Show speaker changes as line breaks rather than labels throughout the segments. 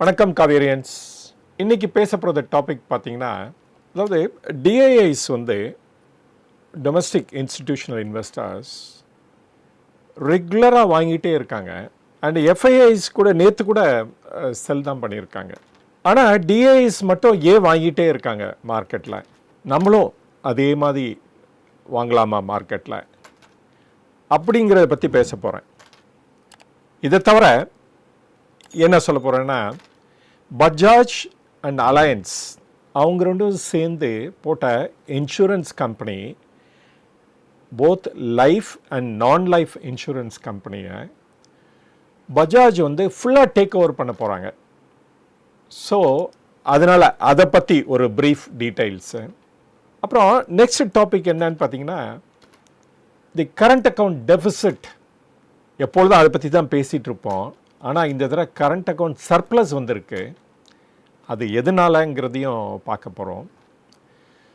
வணக்கம் காவேரியன்ஸ். இன்றைக்கி பேச போகிற டாபிக் பார்த்தீங்கன்னா அதாவது டிஐஐஸ் வந்து டொமஸ்டிக் இன்ஸ்டிடியூஷனல் இன்வெஸ்டர்ஸ் ரெகுலராக வாங்கிட்டே இருக்காங்க. அண்ட் எஃப்ஐஐஸ் கூட நேற்று கூட செல் தான் பண்ணியிருக்காங்க. ஆனால் டிஐஐஸ் மட்டும் ஏன் வாங்கிட்டே இருக்காங்க மார்க்கெட்டில் நம்மளும் அதே மாதிரி வாங்கலாமா மார்க்கெட்டில் அப்படிங்கிறத பற்றி பேச போகிறேன் இதை தவிர என்ன சொல்ல போகிறேன்னா பஜாஜ் அண்ட் அலையன்ஸ் அவங்க ரெண்டும் சேர்ந்து போட்ட insurance company both life and non life insurance கம்பெனியை பஜாஜ் வந்து ஃபுல்லாக டேக் ஓவர் பண்ண போகிறாங்க ஸோ அதனால் அதை பற்றி ஒரு ப்ரீஃப் டீட்டெயில்ஸு அப்புறம் நெக்ஸ்ட் டாபிக் என்னன்னு பார்த்தீங்கன்னா தி கரண்ட் அக்கவுண்ட் டெபிசிட் எப்பொழுதும் அதை பற்றி தான் பேசிகிட்டு இருப்போம். ஆனால் இந்த தடவை கரண்ட் அக்கௌண்ட் சர்ப்ளஸ் வந்திருக்கு. அது எதனாலங்கிறதையும் பார்க்க போகிறோம்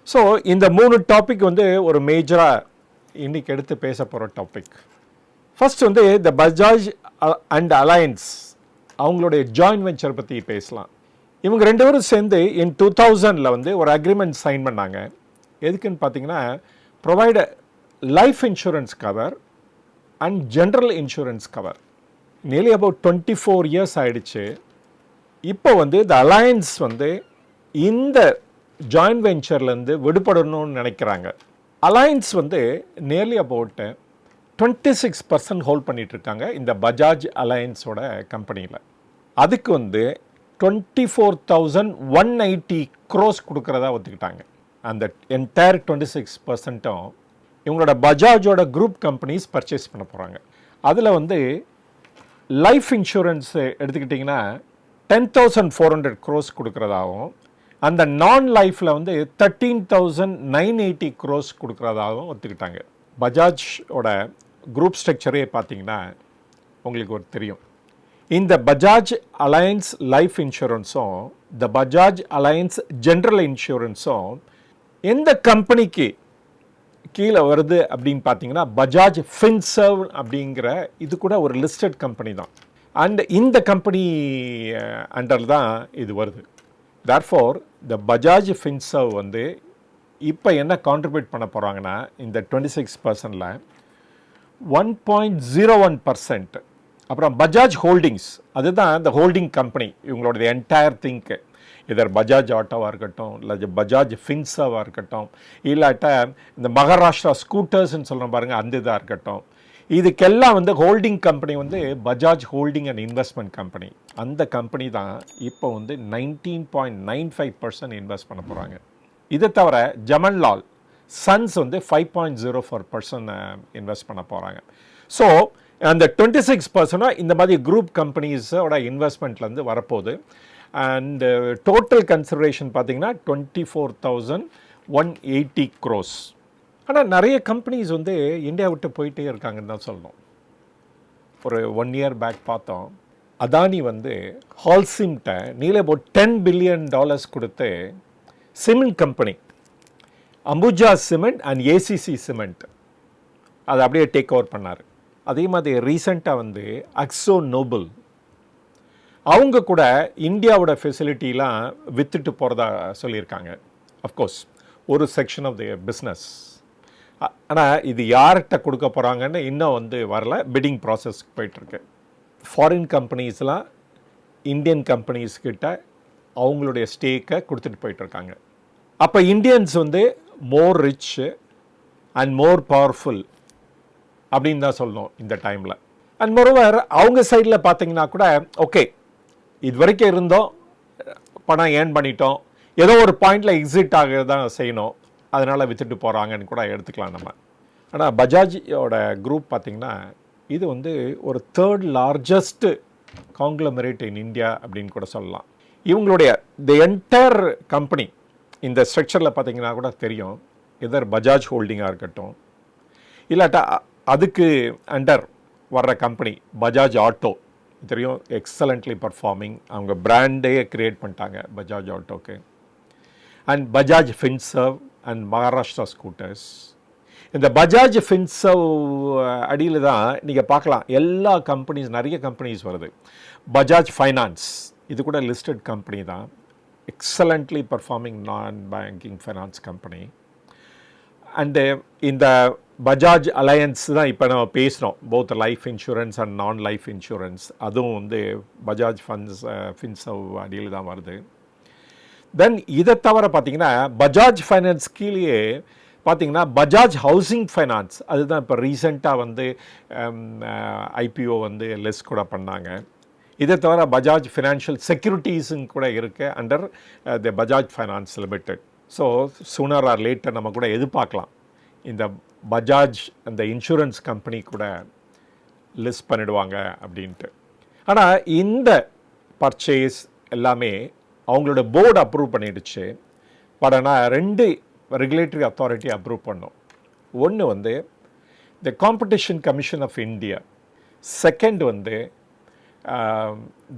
ஸோ இந்த மூணு டாபிக் வந்து ஒரு மேஜராக இன்றைக்கி எடுத்து பேச போகிற டாபிக் ஃபஸ்ட் வந்து த பஜாஜ் அண்ட் அலையன்ஸ் அவங்களுடைய ஜாயின்ட் வெஞ்சர் பற்றி பேசலாம். இவங்க ரெண்டு பேரும் சேர்ந்து இன் டூ தௌசண்டில் வந்து ஒரு அக்ரிமெண்ட் சைன் பண்ணாங்க. எதுக்குன்னு பார்த்தீங்கன்னா provide life insurance cover and general insurance cover nearly about twenty four years ஆயிடுச்சு. இப்போ வந்து இந்த அலையன்ஸ் வந்து இந்த ஜாயின்ட் வெஞ்சர்லேருந்து விடுபடணும்னு நினைக்கிறாங்க. அலையன்ஸ் வந்து nearly about twenty six percent hold பண்ணிகிட்ருக்காங்க இந்த பஜாஜ் அலையன்ஸோட கம்பெனியில் அதுக்கு வந்து twenty four thousand one eighty crores கொடுக்குறதா ஒத்துக்கிட்டாங்க. அந்த என்டையர் டுவெண்ட்டி சிக்ஸ் பர்சன்ட்டும் இவங்களோட பஜாஜோட குரூப் கம்பெனிஸ் பர்ச்சேஸ் பண்ண போகிறாங்க அதில் வந்து லைஃப் இன்சூரன்ஸ் எடுத்துக்கிட்டிங்கன்னா ten thousand four hundred crores கொடுக்குறதாகவும் அந்த நான் லைஃப்பில் வந்து thirteen thousand nine eighty crores கொடுக்குறதாகவும் ஒத்துக்கிட்டாங்க. பஜாஜோட குரூப் ஸ்ட்ரக்சரே பார்த்தீங்கன்னா உங்களுக்கு ஒரு தெரியும். இந்த பஜாஜ் அலையன்ஸ் லைஃப் இன்சூரன்ஸும் த பஜாஜ் அலையன்ஸ் ஜென்ரல் இன்சூரன்ஸும் எந்த கம்பெனிக்கு கீழே வருது அப்படின்னு பார்த்தீங்கன்னா பஜாஜ் ஃபின்சர்வ் அப்படிங்கிற இது கூட ஒரு லிஸ்டட் கம்பெனி தான். அண்ட் இந்த கம்பெனி அண்டர் தான் இது வருது. தேர்ஃபோர் இந்த பஜாஜ் ஃபின்சர்வ் வந்து இப்போ என்ன கான்ட்ரிபியூட் பண்ண போகிறாங்கன்னா இந்த twenty six பர்சன்டில் one point zero one percent அப்புறம் பஜாஜ் ஹோல்டிங்ஸ் அதுதான் இந்த ஹோல்டிங் கம்பெனி இவங்களோட என்டையர் திங்க்கு இதர் பஜாஜ் ஆட்டோவாக இருக்கட்டும் இல்லை பஜாஜ் ஃபின்ஸாவாக இருக்கட்டும் இல்லாட்ட இந்த மகாராஷ்டிரா ஸ்கூட்டர்ஸ்ன்னு சொல்கிறோம் பாருங்கள் அந்த இதாக இருக்கட்டும். இதுக்கெல்லாம் வந்து ஹோல்டிங் கம்பெனி வந்து Bajaj holding and investment company அந்த கம்பெனி தான் இப்போ வந்து nineteen point nine five percent invest பண்ண போகிறாங்க இதை தவிர ஜமன்லால் சன்ஸ் வந்து five point zero four percent invest பண்ண போகிறாங்க ஸோ அந்த டுவெண்ட்டி சிக்ஸ் பர்சனாக இந்த மாதிரி குரூப் கம்பெனிஸோட இன்வெஸ்ட்மெண்ட்லேருந்து வரப்போகுது. அண்டு டோட்டல் கன்சிடரேஷன் பார்த்தீங்கன்னா twenty four thousand one eighty crores ஆனால் நிறைய கம்பெனிஸ் வந்து இந்தியா விட்டு போயிட்டே இருக்காங்கன்னு தான் சொல்லணும். ஒரு ஒன் இயர் பேக் பார்த்தோம். அதானி வந்து ஹால்சிம்கிட்ட நீல ஒரு டென் பில்லியன் டாலர்ஸ் கொடுத்து cement company Ambuja cement and ACC cement அதை அப்படியே டேக் ஓவர் பண்ணார். அதே மாதிரி ரீசண்டாக வந்து அக்ஸோ நோபல் அவங்க கூட இந்தியாவோட ஃபெசிலிட்டிலாம் வித்துட்டு போகிறதா சொல்லியிருக்காங்க. அஃப்கோர்ஸ் ஒரு செக்ஷன் ஆஃப் த பிஸ்னஸ் ஆனால் இது யார்கிட்ட கொடுக்க போகிறாங்கன்னு இன்னும் வந்து வரல. பிட்டிங் ப்ராசஸ்க்கு போயிட்டுருக்கு. ஃபாரின் கம்பெனிஸ்லாம் இந்தியன் கம்பெனிஸ்கிட்ட அவங்களுடைய ஸ்டேக்கை கொடுத்துட்டு போயிட்டுருக்காங்க. அப்போ இந்தியன்ஸ் வந்து more rich and more powerful அப்படின்னு தான் சொல்லணும் இந்த டைமில் அண்ட் மொரோவர் அவங்க சைடில் பார்த்தீங்கன்னா கூட ஓகே இது வரைக்கும் இருந்தோம். பணம் ஏர்ன் பண்ணிட்டோம். ஏதோ ஒரு பாயிண்டில் எக்ஸிட் ஆக தான் செய்யணும். அதனால் விற்றுட்டு போகிறாங்கன்னு கூட எடுத்துக்கலாம் நம்ம. ஆனால் பஜாஜோட குரூப் பார்த்திங்கன்னா இது வந்து ஒரு third largest conglomerate in India அப்படின்னு கூட சொல்லலாம். இவங்களுடைய தி என்டையர் கம்பெனி இந்த ஸ்ட்ரக்சரில் பார்த்தீங்கன்னா கூட தெரியும். எதர் பஜாஜ் ஹோல்டிங்காக இருக்கட்டும். இல்லாட்டா அதுக்கு அண்டர் வர்ற கம்பெனி பஜாஜ் ஆட்டோ. தெரியும் எக்ஸலண்ட்லி பர்ஃபார்மிங் அவங்க பிராண்டே க்ரியேட் பண்ணிட்டாங்க Bajaj ஆட்டோக்கு and Bajaj Finserv and Maharashtra scooters இந்த பஜாஜ் ஃபின்சவ் அடியில் தான் நீங்கள் பார்க்கலாம் எல்லா கம்பெனிஸ் நிறைய கம்பெனிஸ் வருது. பஜாஜ் ஃபைனான்ஸ் இது கூட லிஸ்டட் கம்பெனி தான். Excellently performing non banking finance company and இந்த பஜாஜ் அலையன்ஸ் தான் இப்போ நம்ம பேசுகிறோம் both life insurance and non life insurance அதுவும் வந்து பஜாஜ் ஃபண்ட்ஸ் ஃபின்சவ் அடியில் தான் வருது. தென் இதை தவிர பார்த்தீங்கன்னா பஜாஜ் ஃபைனான்ஸ் கீழேயே பார்த்தீங்கன்னா பஜாஜ் ஹவுசிங் ஃபைனான்ஸ் அதுதான் இப்போ ரீசெண்டாக வந்து ஐபிஓ வந்து லெஸ் கூட பண்ணாங்க. இதை தவிர பஜாஜ் ஃபினான்ஷியல் செக்யூரிட்டிஸும் கூட இருக்குது under the Bajaj finance limited so sooner or later நம்ம கூட எதிர்பார்க்கலாம். இந்த பஜாஜ் அந்த இன்சூரன்ஸ் கம்பெனி கூட லிஸ்ட் பண்ணிடுவாங்க அப்படின்ட்டு. ஆனால் இந்த பர்ச்சேஸ் எல்லாமே அவங்களோட போர்டு அப்ரூவ் பண்ணிடுச்சு. பட் ஆனால் ரெண்டு ரெகுலேட்டரி அத்தாரிட்டி அப்ரூவ் பண்ணோம். ஒன்று வந்து the competition commission of India second வந்து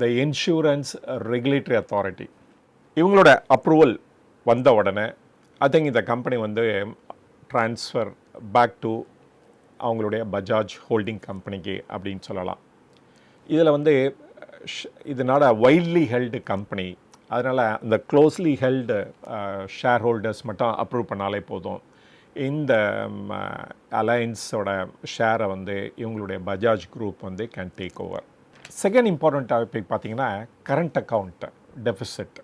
த இன்சூரன்ஸ் ரெகுலேட்டரி அத்தாரிட்டி இவங்களோட அப்ரூவல் வந்த உடனே ஐ திங்க் இந்த கம்பெனி வந்து ட்ரான்ஸ்ஃபர் பேக் டு அவங்களுடைய பஜாஜ் ஹோல்டிங் கம்பெனிக்கு அப்படின்னு சொல்லலாம். இதில் வந்து இதனால் இதனால வைட்லி ஹெல்டு கம்பெனி அதனால் இந்த க்ளோஸ்லி ஹெல்டு ஷேர் ஹோல்டர்ஸ் மட்டும் அப்ரூவ் பண்ணாலே போதும். இந்த அலையன்ஸோட ஷேரை வந்து இவங்களுடைய பஜாஜ் குரூப் வந்து can take over second important topic பார்த்திங்கன்னா கரண்ட் அக்கௌண்ட்டு டெபிசிட்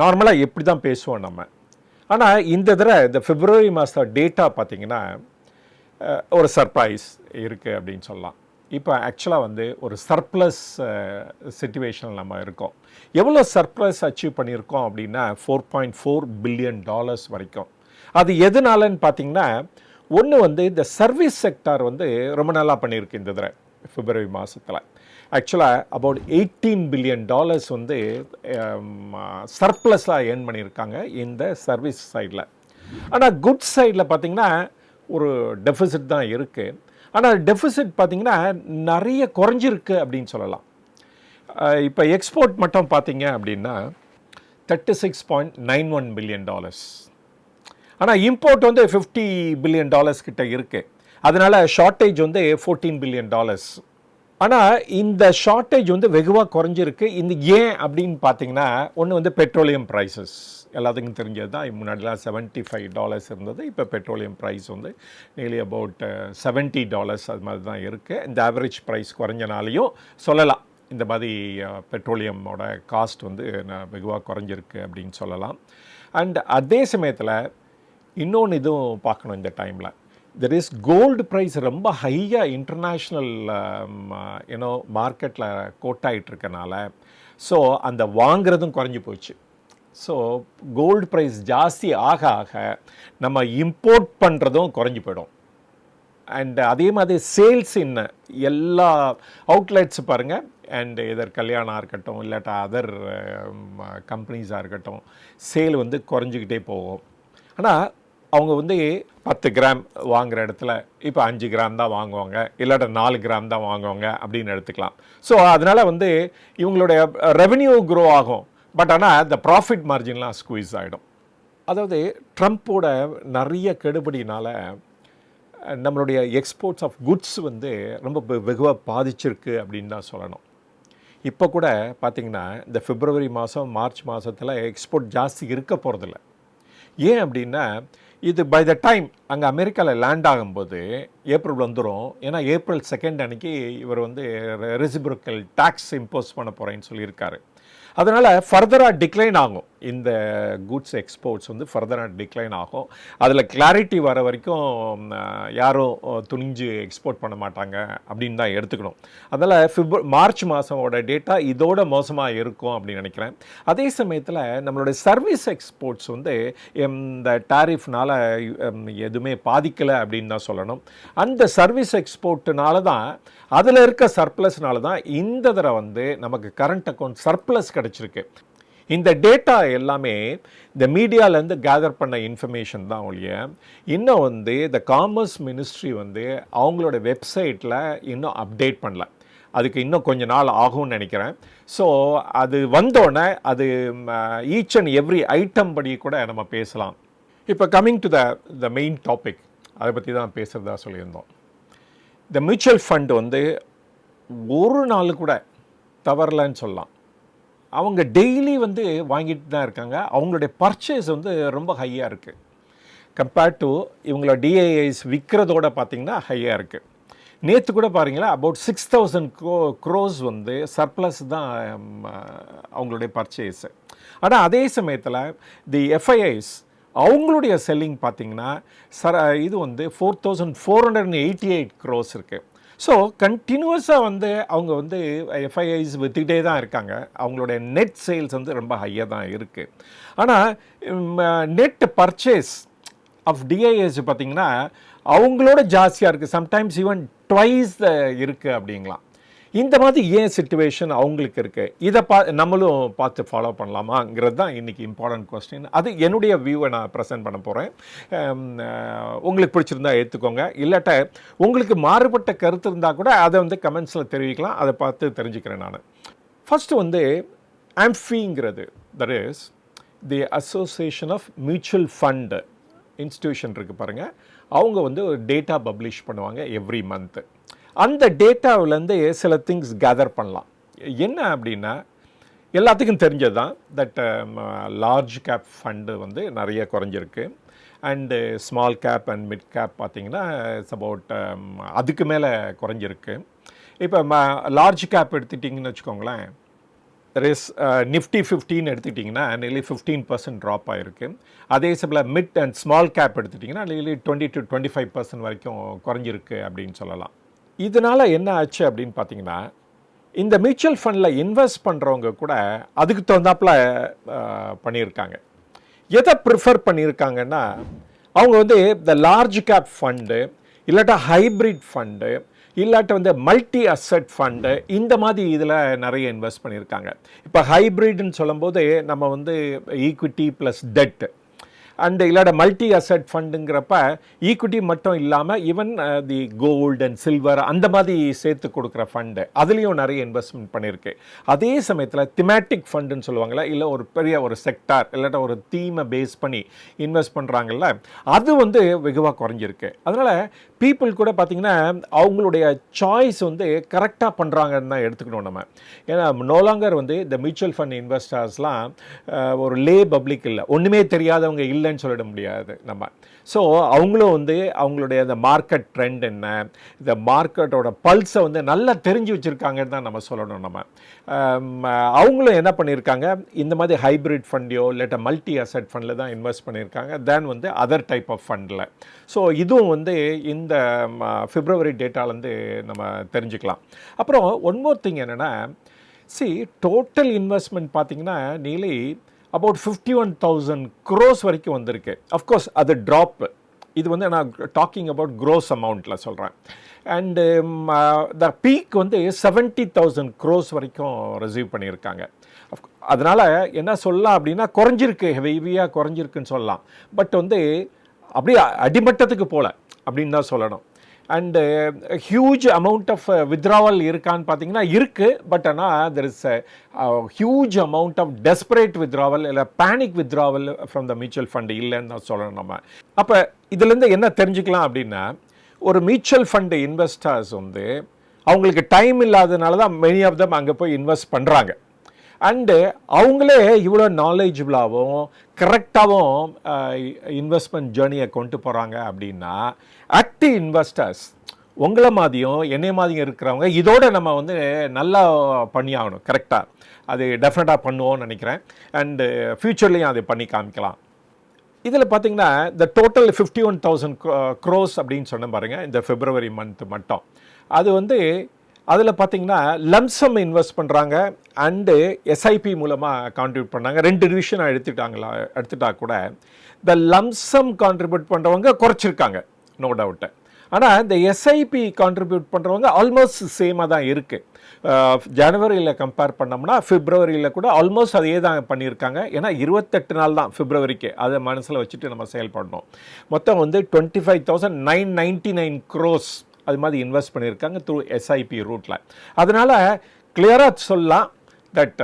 நார்மலாக எப்படி தான் பேசுவோம் நம்ம. ஆனால் இந்த தடவை இந்த பிப்ரவரி மாதம் டேட்டா பார்த்தீங்கன்னா ஒரு சர்ப்ரைஸ் இருக்குது அப்படின்னு சொல்லலாம். இப்போ ஆக்சுவலாக வந்து ஒரு சர்ப்ளஸ் சுச்சுவேஷனில் நம்ம இருக்கோம். எவ்வளோ சர்ப்ளஸ் அச்சீவ் பண்ணியிருக்கோம் அப்படின்னா four point four billion dollars வரைக்கும். அது எதனாலன்னு பார்த்தீங்கன்னா ஒன்று வந்து இந்த சர்வீஸ் செக்டார் வந்து ரொம்ப நல்லா பண்ணியிருக்கு இந்த தடவை பிப்ரவரி மாதத்தில் ஆக்சுவலாக அபவுட் எயிட்டீன் பில்லியன் டாலர்ஸ் வந்து um, சர்ப்ளஸாக ஏர்ன் பண்ணியிருக்காங்க இந்த சர்வீஸ் சைடில் ஆனால் குட் சைடில் பார்த்திங்கன்னா ஒரு டெஃபிசிட் தான் இருக்குது ஆனால் டெஃபிசிட் பார்த்திங்கன்னா நிறைய குறைஞ்சிருக்கு அப்படின்னு சொல்லலாம். இப்போ எக்ஸ்போர்ட் மட்டும் பார்த்தீங்க அப்படின்னா thirty six point nine one billion dollars ஆனால் இம்போர்ட் வந்து ஃபிஃப்டி பில்லியன் டாலர்ஸ் கிட்ட இருக்கு. அதனால் ஷார்ட்டேஜ் வந்து ஃபோர்டீன் பில்லியன் டாலர்ஸ் ஆனால் இந்த ஷார்ட்டேஜ் வந்து வெகுவாக குறைஞ்சிருக்கு. இந்த ஏன் அப்படின்னு பார்த்தீங்கன்னா ஒன்று வந்து பெட்ரோலியம் ப்ரைஸஸ் எல்லாத்துக்கும் தெரிஞ்சது தான். முன்னாடிலாம் செவன்ட்டி ஃபைவ் டாலர்ஸ் இருந்தது. இப்போ பெட்ரோலியம் ப்ரைஸ் வந்து நியர்லி அபவுட் செவன்ட்டி டாலர்ஸ் அது மாதிரி தான் இருக்குது இந்த ஆவரேஜ் ப்ரைஸ் குறைஞ்சனாலையும் சொல்லலாம். இந்த மாதிரி uh, பெட்ரோலியமோட காஸ்ட் வந்து வெகுவாக குறைஞ்சிருக்கு அப்படின்னு சொல்லலாம். அண்ட் அதே சமயத்தில் இன்னொன்று இதுவும் பார்க்கணும் இந்த டைமில் தெர் இஸ் கோல்டு ப்ரைஸ் ரொம்ப ஹையாக இன்டர்நேஷ்னல் யூனோ மார்க்கெட்டில் கோட் இருக்கனால ஸோ அந்த வாங்குறதும் குறைஞ்சி போச்சு. ஸோ கோல்டு ப்ரைஸ் ஜாஸ்தி ஆக ஆக நம்ம இம்போர்ட் பண்ணுறதும் குறைஞ்சி போயிடும். அண்ட் அதே மாதிரி சேல்ஸ் இன் எல்லா அவுட்லெட்ஸ் பாருங்கள் அண்டு இதர் கல்யாணம் இருக்கட்டும் இல்லாட்டா அதர் கம்பெனிஸாக இருக்கட்டும் சேல் வந்து குறைஞ்சிக்கிட்டே போகும். ஆனால் அவங்க வந்து பத்து கிராம் வாங்குற இடத்துல இப்போ அஞ்சு கிராம் தான் வாங்குவாங்க. இல்லாட்ட நாலு கிராம் தான் வாங்குவாங்க அப்படின்னு எடுத்துக்கலாம். ஸோ அதனால் வந்து இவங்களுடைய ரெவென்யூ க்ரோ ஆகும். பட் ஆனால் இந்த ப்ராஃபிட் மார்ஜின்லாம் ஸ்குவீஸ் ஆகிடும் அதாவது ட்ரம்ப்போட நிறைய கெடுபடினால் நம்மளுடைய எக்ஸ்போர்ட்ஸ் ஆஃப் குட்ஸ் வந்து ரொம்ப வெகுவாக பாதிச்சிருக்கு அப்படின்னு தான் சொல்லணும். இப்போ கூட பார்த்திங்கன்னா இந்த பிப்ரவரி மாதம் மார்ச் மாதத்தில் எக்ஸ்போர்ட் ஜாஸ்தி இருக்க போகிறதில்ல ஏன் அப்படின்னா இது பை த டைம் அங்கே அமெரிக்காவில் லேண்ட் ஆகும்போது ஏப்ரல் வந்துடும் ஏன்னா ஏப்ரல் செகண்ட் அன்னைக்கு இவர் வந்து ரெசிபிரிக்கல் டேக்ஸ் இம்போஸ் பண்ண போகிறேன்னு சொல்லியிருக்காரு. அதனால் ஃபர்தராக டிக்ளைன் ஆகும். இந்த குட்ஸ் எக்ஸ்போர்ட்ஸ் வந்து ஃபர்தராக டிக்ளைன் ஆகும். அதில் கிளாரிட்டி வர வரைக்கும் யாரும் துணிஞ்சு எக்ஸ்போர்ட் பண்ண மாட்டாங்க அப்படின்னு தான் எடுத்துக்கணும். அதனால் பிப்ர மார்ச் மாதமோட டேட்டா இதோட மோசமாக இருக்கும் அப்படின்னு நினைக்கிறேன். அதே சமயத்தில் நம்மளுடைய சர்வீஸ் எக்ஸ்போர்ட்ஸ் வந்து இந்த டாரிஃப்னால் எதுவுமே பாதிக்கலை அப்படின்னு தான் சொல்லணும். அந்த சர்வீஸ் எக்ஸ்போர்ட்டுனால தான் அதில் இருக்க சர்ப்ளஸ்னால தான் இந்த தடவை வந்து நமக்கு கரண்ட் அக்கௌண்ட் சர்ப்ளஸ் கிடச்சிருக்கு. இந்த டேட்டா எல்லாமே இந்த மீடியாலேருந்து கேதர் பண்ண இன்ஃபர்மேஷன் தான் ஒழிய இன்னும் வந்து இந்த காமர்ஸ் மினிஸ்ட்ரி வந்து அவங்களோட வெப்சைட்டில் இன்னும் அப்டேட் பண்ணல. அதுக்கு இன்னும் கொஞ்ச நாள் ஆகும்னு நினைக்கிறேன். ஸோ அது வந்தோடனே அது ஈச் அண்ட் எவ்ரி ஐட்டம் படி கூட நம்ம பேசலாம். இப்போ coming to the the main topic அதை பற்றி தான் பேசுகிறதா சொல்லியிருந்தோம். இந்த மியூச்சுவல் ஃபண்ட் வந்து ஒரு நாள் கூட தவறலன்னு சொல்லலாம். அவங்க டெய்லி வந்து வாங்கிட்டு தான் இருக்காங்க. அவங்களுடைய பர்ச்சேஸ் வந்து ரொம்ப ஹையாக இருக்குது கம்பேர்ட் டு இவங்களோட டிஐஐஸ் விற்கிறதோட பார்த்திங்கன்னா ஹையாக இருக்குது நேற்று கூட பாருங்களா about six thousand crore crores வந்து சர்ப்ளஸ் தான் அவங்களுடைய பர்ச்சேஸு ஆனால் அதே சமயத்தில் தி எஃப்ஐஐஸ் அவங்களுடைய செல்லிங் பார்த்திங்கன்னா சர இது வந்து four thousand four hundred eighty eight crores இருக்குது ஸோ கண்டினியூஸாக வந்து அவங்க வந்து எஃப்ஐஐஸ் வித்துக்கிட்டே தான் இருக்காங்க. அவங்களுடைய நெட் சேல்ஸ் வந்து ரொம்ப ஹையாக தான் இருக்குது ஆனால் நெட் பர்ச்சேஸ் ஆஃப் டிஐஎஸ் பார்த்திங்கன்னா அவங்களோட ஜாஸ்தியாக இருக்குது சம்டைம்ஸ் ஈவன் ட்வைஸ் இருக்குது அப்படிங்களாம் இந்த மாதிரி ஏன் சுச்சுவேஷன் அவங்களுக்கு இருக்குது இதை பா நம்மளும் பார்த்து ஃபாலோ பண்ணலாமாங்கிறது தான் இன்றைக்கி இம்பார்ட்டன்ட் கொஸ்டின் அது என்னுடைய வியூவை நான் ப்ரெசென்ட் பண்ண போகிறேன் உங்களுக்கு பிடிச்சிருந்தா ஏற்றுக்கோங்க இல்லாட்ட உங்களுக்கு மாறுபட்ட கருத்து இருந்தால் கூட அதை வந்து கமெண்ட்ஸில் தெரிவிக்கலாம். அதை பார்த்து தெரிஞ்சுக்கிறேன் நான். ஃபஸ்ட்டு வந்து ஆம்ஃபிங்கிறது that is the association of mutual fund institution இருக்குது பாருங்கள் அவங்க வந்து ஒரு டேட்டா பப்ளிஷ் பண்ணுவாங்க எவ்ரி மந்த்து அந்த டேட்டாவிலேருந்து சில திங்ஸ் கேதர் பண்ணலாம். என்ன அப்படின்னா எல்லாத்துக்கும் தெரிஞ்சது தான் தட் லார்ஜ் கேப் ஃபண்டு வந்து நிறைய குறைஞ்சிருக்கு. And small cap and mid cap பார்த்திங்கன்னா இட்ஸ் அபவுட் அதுக்கு மேலே குறைஞ்சிருக்கு. இப்போ ம லார்ஜ் கேப் எடுத்துட்டிங்கன்னு வச்சுக்கோங்களேன் ரெஸ் நிஃப்டி ஃபிஃப்டின்னு எடுத்துக்கிட்டிங்கன்னா நியர்லி ஃபிஃப்டீன் பர்சன்ட் ட்ராப் ஆகிருக்கு அதே சமயம் மிட் அண்ட் ஸ்மால் கேப் எடுத்துட்டிங்கன்னா nearly twenty two twenty five percent வரைக்கும் குறைஞ்சிருக்கு அப்படின்னு சொல்லலாம். இதனால் என்ன ஆச்சு அப்படின்னு பார்த்தீங்கன்னா இந்த மியூச்சுவல் ஃபண்டில் இன்வெஸ்ட் பண்ணுறவங்க கூட அதுக்கு தகுந்தாப்புல பண்ணியிருக்காங்க. எதை ப்ரிஃபர் பண்ணியிருக்காங்கன்னா அவங்க வந்து இந்த லார்ஜ் கேப் ஃபண்டு இல்லாட்டா ஹைப்ரிட் ஃபண்டு இல்லாட்ட வந்து மல்டி அசெட் ஃபண்டு இந்த மாதிரி இதில் நிறைய இன்வெஸ்ட் பண்ணியிருக்காங்க. இப்போ ஹைப்ரிட்னு சொல்லும்போது நம்ம வந்து ஈக்விட்டி ப்ளஸ் டெட்டு அண்ட் இல்லாட மல்டி அசெட் ஃபண்டுங்கிறப்ப ஈக்விட்டி மட்டும் இல்லாமல் even the gold and silver அந்த மாதிரி சேர்த்து கொடுக்குற ஃபண்டு அதுலேயும் நிறைய இன்வெஸ்ட்மெண்ட் பண்ணியிருக்கு அதே சமயத்தில் திமேட்டிக் ஃபண்டுன்னு சொல்லுவாங்கள்ல இல்லை ஒரு பெரிய ஒரு செக்டார் இல்லாட்ட ஒரு தீமை பேஸ் பண்ணி இன்வெஸ்ட் பண்ணுறாங்கல்ல அது வந்து வெகுவாக குறைஞ்சிருக்கு. அதனால் பீப்புள் கூட பார்த்திங்கன்னா அவங்களுடைய சாய்ஸ் வந்து கரெக்டாக பண்ணுறாங்கன்னு தான் எடுத்துக்கணும் நம்ம. ஏன்னா நோலாங்கர் வந்து இந்த மியூச்சுவல் ஃபண்ட் இன்வெஸ்டர்ஸ்லாம் ஒரு லே பப்ளிக் இல்லை. ஒன்றுமே தெரியாதவங்க இல்லை இல்லைன்னு சொல்லிட முடியாது நம்ம. ஸோ அவங்களும் வந்து அவங்களுடைய அந்த மார்க்கெட் ட்ரெண்ட் என்ன இந்த மார்க்கெட்டோட பல்ஸை வந்து நல்லா தெரிஞ்சு வச்சுருக்காங்கன்னு தான் நம்ம சொல்லணும் நம்ம. அவங்களும் என்ன பண்ணியிருக்காங்க இந்த மாதிரி ஹைப்ரிட் ஃபண்டையோ இல்லாட்ட மல்டி அசெட் ஃபண்டில் தான் இன்வெஸ்ட் பண்ணியிருக்காங்க தென் வந்து அதர் டைப் ஆஃப் ஃபண்டில் ஸோ இதுவும் வந்து இந்த பிப்ரவரி டேட்டாலேருந்து நம்ம தெரிஞ்சுக்கலாம். அப்புறம் ஒன் மோர் திங் என்னென்னா சி டோட்டல் இன்வெஸ்ட்மெண்ட் பார்த்தீங்கன்னா nearly about fifty one thousand crores வரைக்கும் வந்திருக்கு. அஃப்கோர்ஸ் அது ட்ராப்பு இது வந்து நான் டாக்கிங் அபவுட் க்ரோஸ் அமௌண்ட்டில் சொல்கிறேன் அண்டு த பீக் வந்து செவன்ட்டி தௌசண்ட் க்ரோஸ் வரைக்கும் ரிசீவ் பண்ணியிருக்காங்க. அதனால் என்ன சொல்லலாம் அப்படின்னா குறைஞ்சிருக்கு. ஹெவியாக குறைஞ்சிருக்குன்னு சொல்லலாம். பட் வந்து அப்படியே அடிமட்டத்துக்கு போகல அப்படின்னு தான் சொல்லணும். And huge amount of withdrawal இருக்கான்னு பார்த்தீங்கன்னா இருக்குது பட் ஆனால் there is huge amount of desperate withdrawal இல்லை panic withdrawal from the mutual fund இல்லைன்னு தான் சொல்லணும் நம்ம. அப்போ இதுலேருந்து என்ன தெரிஞ்சுக்கலாம் அப்படின்னா ஒரு மியூச்சுவல் ஃபண்டு இன்வெஸ்டர்ஸ் வந்து அவங்களுக்கு டைம் இல்லாதனால தான் மெனி ஆஃப் தம் அங்கே போய் இன்வெஸ்ட் பண்ணுறாங்க அண்டு uh, அவங்களே இவ்வளோ நாலேஜபிளாகவும் கரெக்டாகவும் இன்வெஸ்ட்மெண்ட் ஜேர்னியை கொண்டு போகிறாங்க அப்படின்னா ஆக்டிவ் இன்வெஸ்டர்ஸ் உங்களை மாதிரியும் என்னை மாதிரியும் இருக்கிறவங்க இதோட நம்ம வந்து நல்லா பண்ணி ஆகணும் கரெக்டாக அது டெஃபினட்டாக பண்ணுவோம்னு நினைக்கிறேன். அண்டு ஃப்யூச்சர்லேயும் uh, அதை பண்ணி காமிக்கலாம். இதில் பார்த்தீங்கன்னா uh, இந்த total fifty one thousand crores அப்படின்னு சொன்ன பாருங்கள் இந்த ஃபிப்ரவரி மந்த் மட்டும். அது வந்து அதில் பார்த்தீங்கன்னா லம்சம் இன்வெஸ்ட் பண்ணுறாங்க அண்டு எஸ்ஐபி மூலமாக கான்ட்ரிபியூட் பண்ணாங்க ரெண்டு டிவிஷன் எடுத்துட்டாங்களா எடுத்துட்டா கூட இந்த லம்சம் கான்ட்ரிபியூட் பண்ணுறவங்க குறைச்சிருக்காங்க நோ டவுட்டு ஆனால் இந்த எஸ்ஐபி கான்ட்ரிபியூட் பண்ணுறவங்க ஆல்மோஸ்ட் சேமாக தான் இருக்குது ஜனவரியில் கம்பேர் பண்ணோம்னா ஃபிப்ரவரியில் கூட ஆல்மோஸ்ட் அதே தான் பண்ணியிருக்காங்க. ஏன்னா இருபத்தெட்டு நாள் தான் ஃபிப்ரவரிக்கு அதை மனசில் வச்சுட்டு நம்ம செயல்படணும். மொத்தம் வந்து twenty five thousand nine ninety nine crores அது மாதிரி இன்வெஸ்ட் பண்ணியிருக்காங்க த்ரூ எஸ்ஐபி ரூட்டில் அதனால் கிளியராக சொல்லலாம் தட்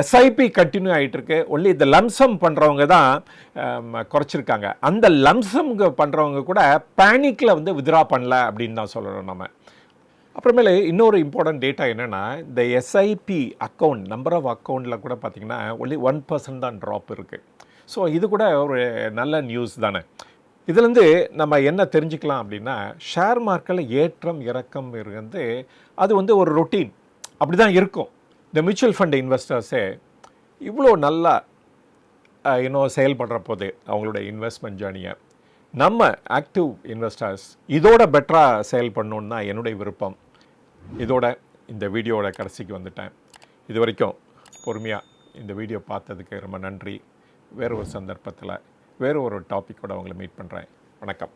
எஸ்ஐபி கண்டினியூ ஆகிட்டுருக்கு ஒன்லி இந்த லம்சம் பண்ணுறவங்க தான் um, குறைச்சிருக்காங்க. அந்த லம்சம் பண்ணுறவங்க கூட பேனிக்கில் வந்து வித்ரா பண்ணல அப்படின்னு தான் சொல்லணும் நம்ம. அப்புறமேல இன்னொரு இம்பார்ட்டன்ட் டேட்டா என்னென்னா இந்த எஸ்ஐபி அக்கௌண்ட் நம்பர் ஆஃப் அக்கௌண்ட்டில் கூட பார்த்திங்கன்னா ஒன்லி ஒன் பர்சன்ட் தான் ட்ராப் இருக்குது ஸோ இது கூட ஒரு நல்ல நியூஸ் தானே. இதுலேருந்து நம்ம என்ன தெரிஞ்சுக்கலாம் அப்படின்னா ஷேர் மார்க்கெட்டில் ஏற்றம் இறக்கம் இருந்து அது வந்து ஒரு ரொட்டீன் அப்படி தான் இருக்கும் இந்த மியூச்சுவல் ஃபண்ட் இன்வெஸ்டர்ஸே இவ்வளோ நல்லா இன்னும் செயல்படுற போது அவங்களுடைய இன்வெஸ்ட்மெண்ட் ஜேர்னியை நம்ம ஆக்டிவ் இன்வெஸ்டர்ஸ் இதோட பெட்டராக செயல்படணுன்னு தான் என்னுடைய விருப்பம். இதோட இந்த வீடியோவோட கடைசிக்கு வந்துட்டேன். இது வரைக்கும் பொறுமையாக இந்த வீடியோ பார்த்ததுக்கு ரொம்ப நன்றி. வேறு ஒரு சந்தர்ப்பத்தில் வேறு ஒரு டாப்பிக்கோட அவங்களை மீட் பண்ணுறேன் வணக்கம்.